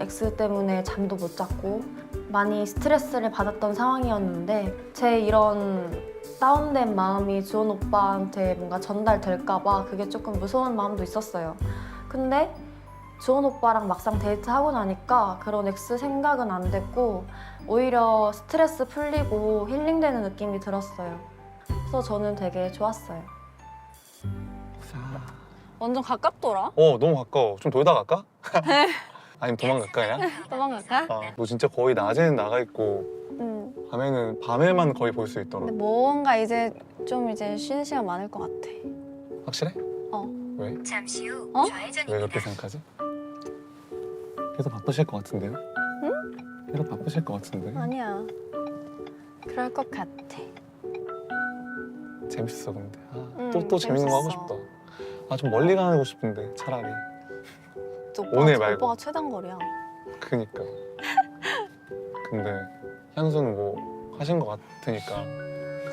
X 때문에 잠도 못 잤고 많이 스트레스를 받았던 상황이었는데 제 이런 다운된 마음이 주원 오빠한테 뭔가 전달될까봐 그게 조금 무서운 마음도 있었어요. 근데 주원 오빠랑 막상 데이트하고 나니까 그런 X 생각은 안 됐고 오히려 스트레스 풀리고 힐링되는 느낌이 들었어요. 그래서 저는 되게 좋았어요. 완전 가깝더라. 어 너무 가까워. 좀 돌다 갈까? 아니면 도망갈까 그냥? 도망갈까? 어, 너 진짜 거의 낮에는 나가 있고 응. 밤에는 밤에만 거의 볼 수 있더라고. 근데 뭔가 이제 좀 이제 쉬는 시간 많을 것 같아. 확실해? 어. 왜? 잠시 후 어? 왜 좌회전입니다. 그렇게 생각하지? 계속 바쁘실 것 같은데요? 응? 계속 바쁘실 것 같은데. 아니야. 그럴 것 같아. 재밌어 근데. 응, 또또 재밌는 거 하고 재밌었어. 싶다. 아 좀 멀리 가고 싶은데 차라리. 오빠, 오늘 말고. 오빠가 최단거리야. 그니까. 근데 현수는 뭐 하신 것 같으니까.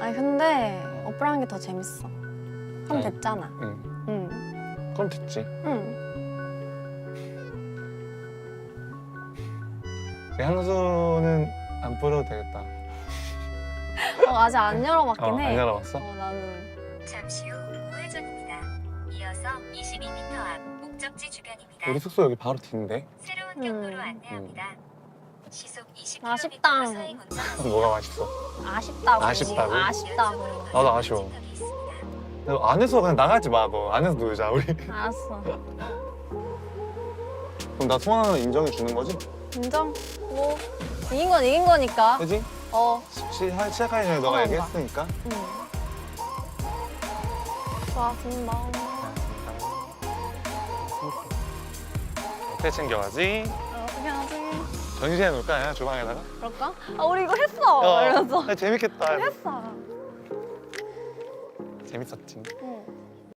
아니 근데 오빠랑 하는 게더 재밌어. 하면 응. 됐잖아. 응. 응. 그럼 됐지. 응. 현수는 안 뿌려도 되겠다. 어, 아직 안 열어봤긴 어, 해. 안 열어봤어? 어, 나는. 잠시 후 우회전입니다. 이어서 22m 앞 목적지 주변입니다. 우리 숙소 여기 바로 뒤인데. 새로운 경로로 음. 안내합니다. 시속 20km 아쉽다. 서행 운전하세요. 뭐가 맛있어? 아쉽다고. 아쉽다고? 아쉽다고. 나도 아쉬워. 너 안에서 그냥 나가지 마. 너 안에서 놀자 우리. 알았어. 그럼 나 소원 하나 인정해 주는 거지? 인정? 뭐 이긴 건 이긴 거니까. 그지? 어. 시, 하- 시작하기 전에 너가 어, 얘기했으니까. 응. 좋아하는 마음. 어떻게 챙겨가지? 어, 어떻게 하지? 전시해 놓을까? 그냥 주방에다가? 그럴까? 아 우리 이거 했어. 이러면서. 야, 재밌겠다. 했어. 재밌었지. 응.